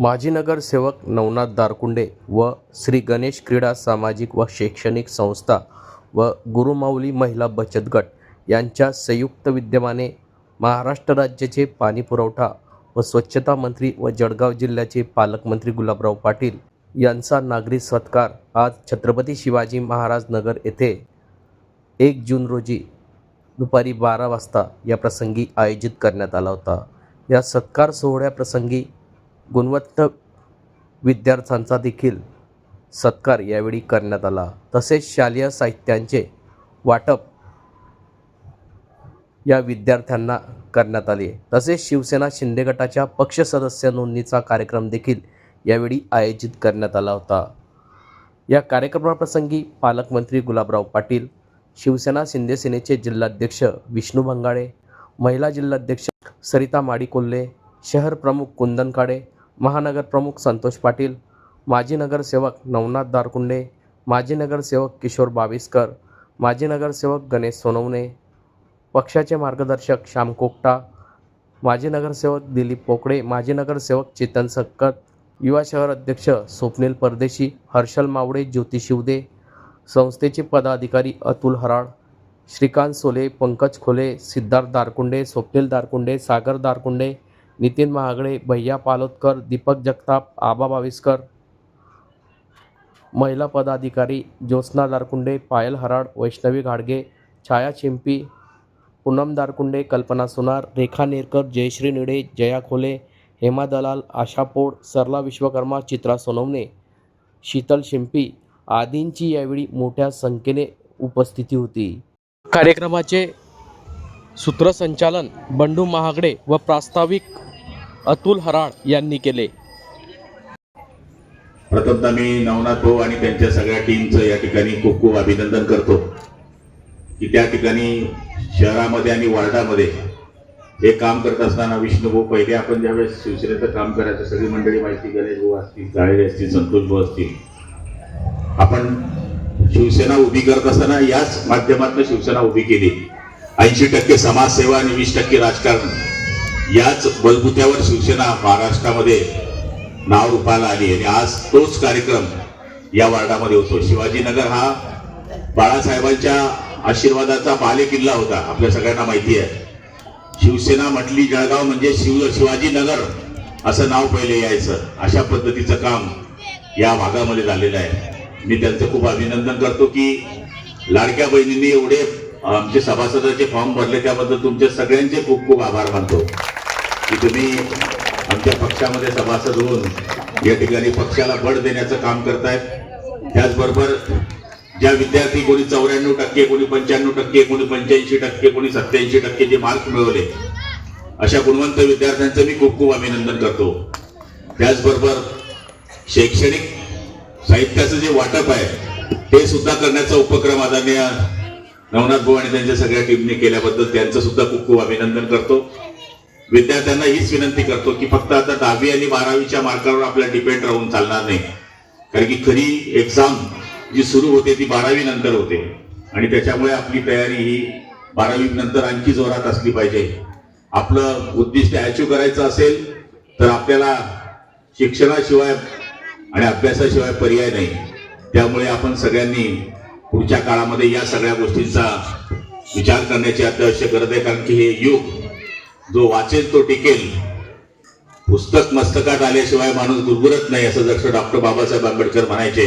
माजी नगरसेवक नवनाथ दारकुंडे व श्री गणेश क्रीडा सामाजिक व शैक्षणिक संस्था व गुरुमाऊली महिला बचत गट यांच्या संयुक्त विद्यमाने महाराष्ट्र राज्याचे पाणी पुरवठा व स्वच्छता मंत्री व जळगाव जिल्ह्याचे पालकमंत्री गुलाबराव पाटील यांचा नागरी सत्कार आज छत्रपती शिवाजी महाराज नगर येथे एक जून रोजी दुपारी बारा वाजता या प्रसंगी आयोजित करण्यात आला होता. या सत्कार सोहळ्याप्रसंगी गुणवत्ता विद्यार्थ्यांचा देखील सत्कार यावेळी करण्यात आला. तसेच शालेय साहित्यांचे वाटप या विद्यार्थ्यांना करण्यात आले. तसेच शिवसेना शिंदे गटाच्या पक्ष सदस्य नोंदणीचा कार्यक्रम देखील यावेळी आयोजित करण्यात आला होता. या कार्यक्रमाप्रसंगी पालकमंत्री गुलाबराव पाटील शिवसेना शिंदे सेनेचे जिल्हाध्यक्ष विष्णू भंगाळे महिला जिल्हाध्यक्ष सरिता माडिकोल्ले शहर प्रमुख कुंदन काडे महानगर प्रमुख संतोष पाटील माजी नगरसेवक नवनाथ दारकुंडे माजी नगरसेवक किशोर बाविस्कर माजी नगरसेवक गणेश सोनवणे पक्षाचे मार्गदर्शक श्याम कोकटा माजी नगरसेवक दिलीप पोकळे माजी नगरसेवक चेतन सक्कत युवा शहर अध्यक्ष स्वप्नील परदेशी हर्षल मावडे ज्योती शिवदे संस्थेचे पदाधिकारी अतुल हराळ श्रीकांत सोले पंकज खोले सिद्धार्थ दारकुंडे स्वप्नील दारकुंडे सागर दारकुंडे नितीन महागडे भैया पालोदकर दीपक जगताप आबा बाविस्कर महिला पदाधिकारी ज्योत्स्ना दारकुंडे पायल हराड वैष्णवी घाडगे छाया चिंपी पूनम दारकुंडे कल्पना सोनार रेखा नेरकर जयश्री निडे जया खोले हेमा दलाल आशा पोड सरला विश्वकर्मा चित्रा सोनवणे शीतल शिंपी आदींची यावेळी मोठ्या संख्येने उपस्थिती होती. कार्यक्रमाचे सूत्रसंचालन बंडू महागडे व प्रास्ताविक अतुल हराळ यांनी केले. प्रथमतः मी नवनाथ भाऊ आणि त्यांच्या सगळ्या टीमचं या ठिकाणी खूप खूप अभिनंदन करतो. की त्या ठिकाणी शहरामध्ये आणि वार्डामध्ये हे काम करत असताना विष्णू भाऊ पहिले आपण ज्यावेळेस शिवसेनेचं काम करायचं सगळी मंडळी माहिती गणेश भाऊ असतील काळे असतील संतोष भाऊ असतील. आपण शिवसेना उभी करत असताना याच माध्यमातून शिवसेना उभी केली. ऐंशी टक्के समाजसेवा आणि वीस टक्के राजकारण. याच बलबुत्यावर शिवसेना महाराष्ट्रामध्ये नाव रूपाला आली आणि आज तोच कार्यक्रम या वार्डामध्ये होतो. शिवाजीनगर हा बाळासाहेबांच्या आशीर्वादाचा बाले किल्ला होता. आपल्या सगळ्यांना माहिती आहे. शिवसेना म्हटली जळगाव म्हणजे शिव शिवाजीनगर असं नाव पहिले यायचं. अशा पद्धतीचं काम या भागामध्ये झालेलं आहे. मी त्यांचं खूप अभिनंदन करतो की लाडक्या बहिणींनी एवढे आमचे सभासदाचे फॉर्म भरले त्याबद्दल तुमचे सगळ्यांचे खूप खूप आभार मानतो. की तुम्ही आमच्या पक्षामध्ये सभासद होऊन या ठिकाणी पक्षाला बळ देण्याचं काम करतायत. त्याचबरोबर ज्या विद्यार्थी कोणी चौऱ्याण्णव टक्के कोणी पंच्याण्णव टक्के कोणी पंच्याऐंशी टक्के कोणी सत्याऐंशी टक्के जे मार्क मिळवले अशा गुणवंत विद्यार्थ्यांचं मी खूप खूप अभिनंदन करतो. त्याचबरोबर शैक्षणिक साहित्याचं जे वाटप आहे ते सुद्धा करण्याचा उपक्रम आदरणीय नवनाथ भाऊ आणि त्यांच्या सगळ्या टीमने केल्याबद्दल त्यांचं सुद्धा खूप खूप अभिनंदन करतो. विद्यार्थ्यांना हीच विनंती करतो की फक्त आता दहावी आणि बारावीच्या मार्कावर आपल्या डिपेंड राहून चालणार नाही. कारण की खरी एक्झाम जी सुरू होते ती बारावी नंतर होते. आणि त्याच्यामुळे आपली तयारी ही बारावी नंतर आणखी जोरात असली पाहिजे. आपलं उद्दिष्ट अचीव करायचं असेल तर आपल्याला शिक्षणाशिवाय आणि अभ्यासाशिवाय पर्याय नाही. त्यामुळे आपण सगळ्यांनी पुढच्या काळामध्ये या सगळ्या गोष्टींचा विचार करण्याची अत्यावश्यक गरज आहे. कारण की हे युग जो वाचेल तो टिकेल. पुस्तक मस्तकात आल्याशिवाय माणूस गुरगुरत नाही असं जसं डॉक्टर बाबासाहेब आंबेडकर म्हणायचे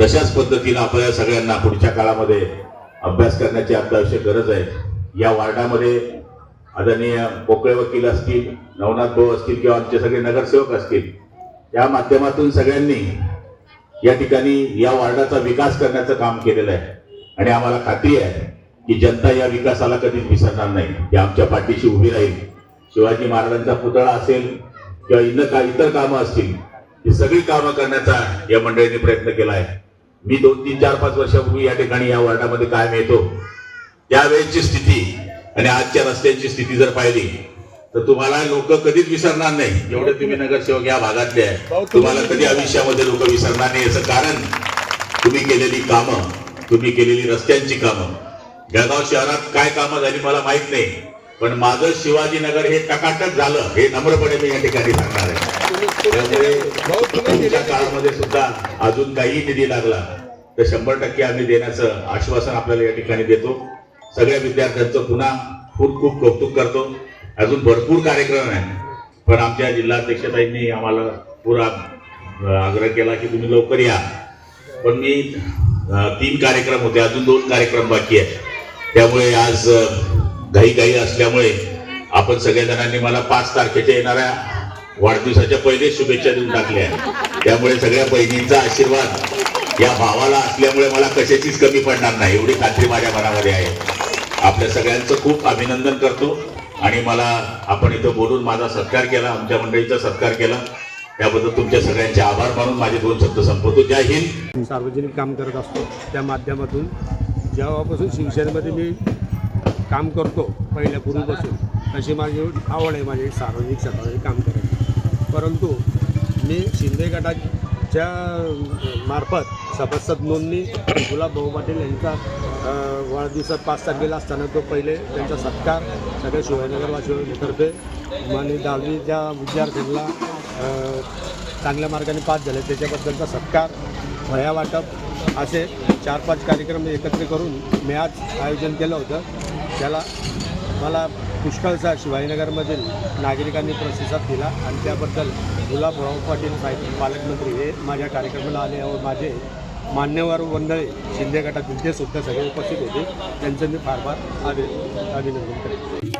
तशाच पद्धतीनं आपल्या सगळ्यांना पुढच्या काळामध्ये अभ्यास करण्याची अत्यावश्यक गरज आहे. या वार्डामध्ये आदरणीय पोकळे वकील असतील नवनाथ भाऊ असतील किंवा आमचे सगळे नगरसेवक असतील या माध्यमातून सगळ्यांनी या ठिकाणी या वार्डाचा विकास करण्याचं काम केलेलं आहे. आणि आम्हाला खात्री आहे की जनता या विकासाला कधीच विसरणार नाही. की आमच्या पाठीशी उभी राहील. शिवाजी महाराजांचा पुतळा असेल किंवा इतर का इतर कामं असतील ही सगळी कामं करण्याचा या मंडळीने प्रयत्न केला आहे मी दोन तीन चार पाच वर्षापूर्वी या ठिकाणी या वार्डामध्ये कायम येतो. त्यावेळेची स्थिती आणि आजच्या रस्त्यांची स्थिती जर पाहिली तर तुम्हाला लोक कधीच विसरणार नाही. एवढे तुम्ही नगरसेवक या भागातले आहे. तुम्हाला कधी आयुष्यामध्ये लोक विसरणार नाही. याचं कारण तुम्ही केलेली कामं तुम्ही केलेली रस्त्यांची कामं जळगाव शहरात काय कामं झाली मला माहीत नाही. पण माझं शिवाजीनगर हे टकाटक झालं हे नम्रपणे मी या ठिकाणी सांगणार आहे. त्यामुळे पुढच्या काळामध्ये सुद्धा अजून काही निधी लागला तर शंभर टक्के आम्ही देण्याचं आश्वासन आपल्याला या ठिकाणी देतो. सगळ्या विद्यार्थ्यांचं पुन्हा खूप खूप कौतुक करतो. अजून भरपूर कार्यक्रम आहे. पण आमच्या जिल्हाध्यक्षताईंनी आम्हाला पुरा आग्रह केला की तुम्ही लवकर या. पण मी तीन कार्यक्रम होते अजून दोन कार्यक्रम बाकी आहेत. त्यामुळे आज घाई घाई असल्यामुळे आपण सगळ्या जणांनी मला पाच तारखेच्या येणाऱ्या वाढदिवसाच्या पहिले शुभेच्छा देऊन टाकल्या त्यामुळे सगळ्या बहिणींचा आशीर्वाद या भावाला असल्यामुळे मला कशाचीच कमी पडणार नाही एवढी खात्री माझ्या मनामध्ये आहे. आपल्या सगळ्यांचं खूप अभिनंदन करतो आणि मला आपण इथं बोलून माझा सत्कार केला आमच्या मंडळीचा सत्कार केला. त्याबद्दल तुमच्या सगळ्यांचे आभार मानून माझे दोन शब्द संपवतो. जय हिंद. सार्वजनिक काम करत असतो त्या माध्यमातून. जेव्हापासून शिवसेनेमध्ये मी काम करतो पहिल्या पूर्वीपासून तशी माझी आवड आहे माझी सार्वजनिक क्षेत्रामध्ये काम करायची. परंतु मी शिंदे गटाच्या मार्फत सभासद नोंदणी गुलाब भाऊ पाटील यांचा वाढदिवसात पाच तारखेला असताना तो पहिले त्यांचा सत्कार सगळ्या शिवाजीनगरवासीतर्फे आणि दहावीच्या विद्यार्थ्यांना चांगल्या मार्गाने पास झाले. त्याच्याबद्दलचा सत्कार वह्या वाटप असे चार पाच कार्यक्रम एकत्र करून मी आज आयोजन केलं होतं. त्याला मला पुष्कळसा शिवाजीनगरमधील नागरिकांनी प्रतिसाद दिला आणि त्याबद्दल गुलाबराव पाटील साहेब पालकमंत्री हे माझ्या कार्यक्रमाला आले व माझे मान्यवर वंदळे शिंदे गटातील ते सुद्धा सगळे उपस्थित होते. त्यांचं मी फार फार अभि अभिनंदन करेन.